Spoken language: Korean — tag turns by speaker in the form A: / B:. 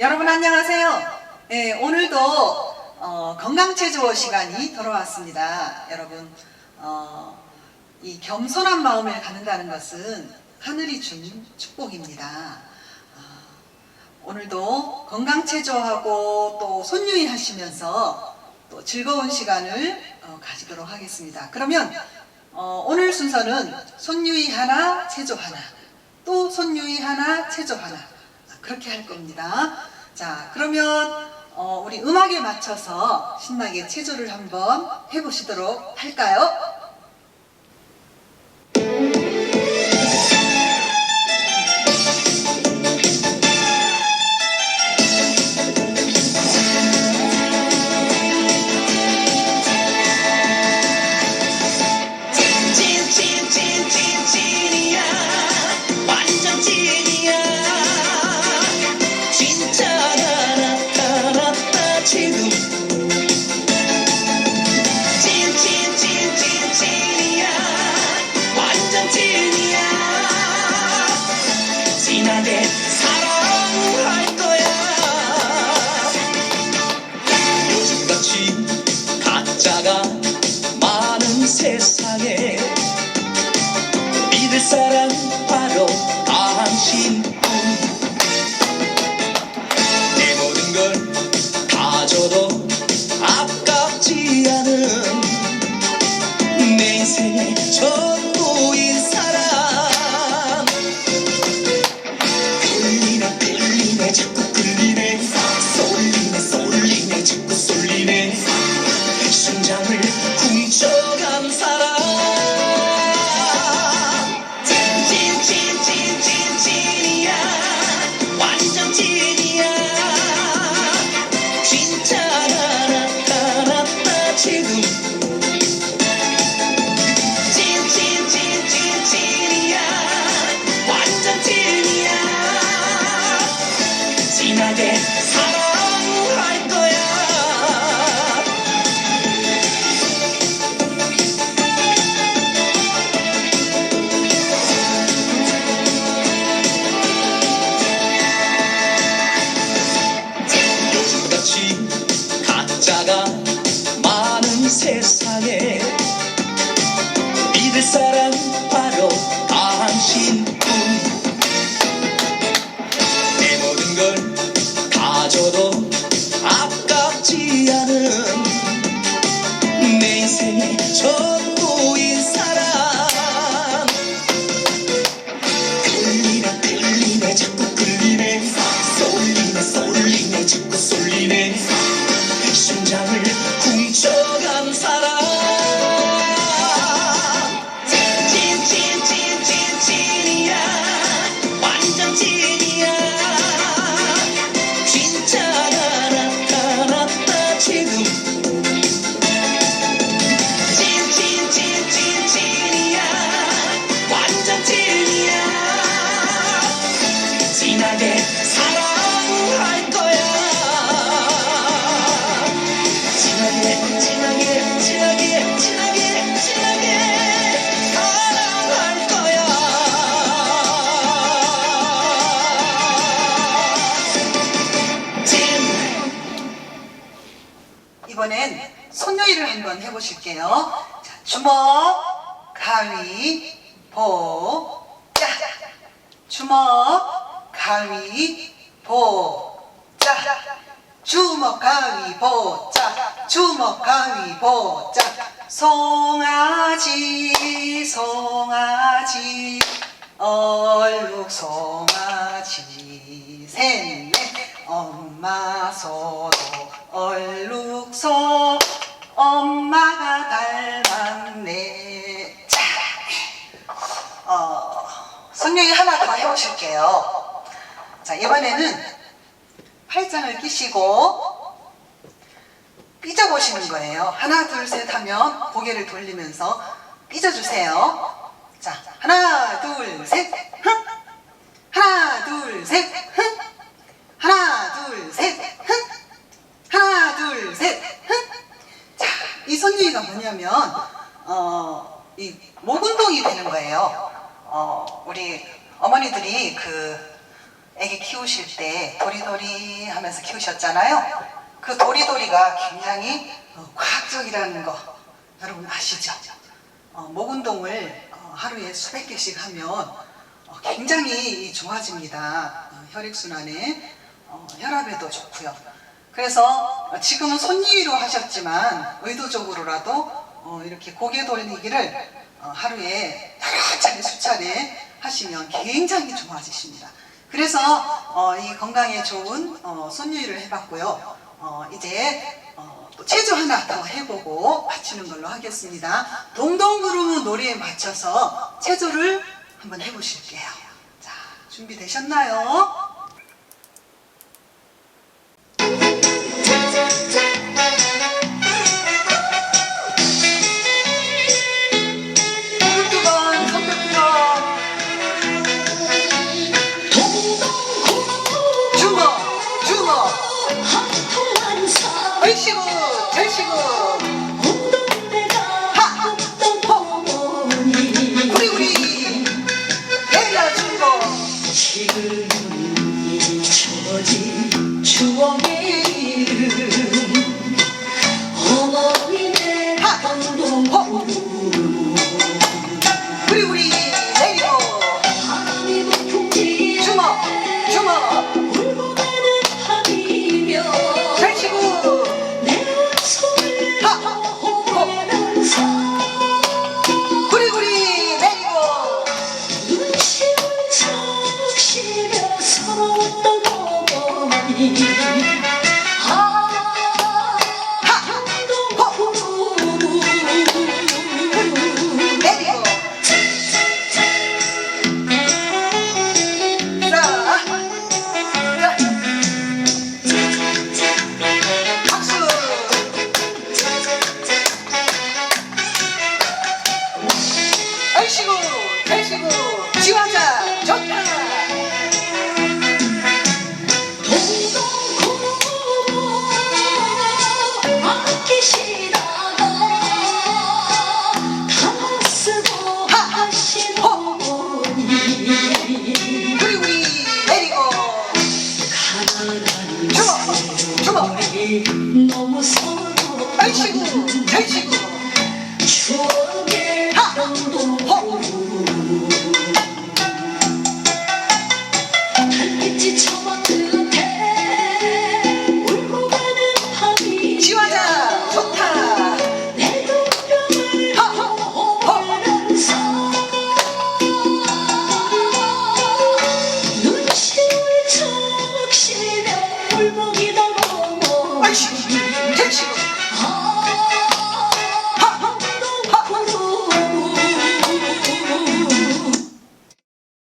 A: 여러분 안녕하세요. 네, 오늘도 어, 건강체조 시간이 돌아왔습니다. 여러분 어, 이 겸손한 마음을 갖는다는 것은 하늘이 준 축복입니다. 어, 오늘도 건강체조하고 또 손유인 하시면서 또 즐거운 시간을 어, 가지도록 하겠습니다. 그러면 어, 오늘 순서는 손유이 하나, 체조 하나, 또 손유이 하나, 체조 하나 그렇게 할 겁니다. 자, 그러면 어, 우리 음악에 맞춰서 신나게 체조를 한번 해보시도록 할까요? 이번엔 손요일을 한번 해보실게요. 자, 주먹, 가위, 보, 짜. 주먹, 가위, 보, 짜. 주먹, 가위, 보, 짜. 주먹, 가위, 보, 짜. 송아지, 송아지, 얼룩 송아지, 셋 넷, 엄마 소도 얼룩소, 엄마가 닮았네. 자, 어, 손녀이 하나 더 해보실게요. 자, 이번에는 팔짱을 끼시고 삐져보시는 거예요. 하나, 둘, 셋 하면 고개를 돌리면서 삐져주세요. 자, 하나, 둘, 셋, 흥! 하나, 둘, 셋, 흥! 하나, 둘, 셋, 흥! 하나, 둘, 셋, 흥! 자, 이 손유이가 뭐냐면, 어, 이 목 운동이 되는 거예요. 어, 우리 어머니들이 그
B: 애기 키우실 때 도리도리 하면서 키우셨잖아요. 그 도리도리가 굉장히 어, 과학적이라는 거 여러분 아시죠? 어, 목 운동을 어, 하루에 수백 개씩 하면 어, 굉장히 좋아집니다. 어, 혈액순환에 어, 혈압에도 좋고요. 그래서 어, 지금은 손니로 하셨지만 의도적으로라도 어, 이렇게 고개 돌리기를 어, 하루에 여러 차례 수차례 하시면 굉장히 좋아지십니다. 그래서 어, 이 건강에 좋은 어, 손유유를 해봤고요. 어, 이제 체조 하나 더 해보고 마치는 걸로 하겠습니다. 동동구름 노래에 맞춰서 체조를 한번 해보실게요. 자, 준비되셨나요? time. 절씨구. 지화자, 좋다.
C: 동동구 아끼시다가 다 쓰고 하신 어머니
B: 우리, 우리. 내리고.
C: 가난한
B: 주먹, 주먹.
C: 세월이 너무 서러워
B: 얼씨구, 절씨구.
C: 추억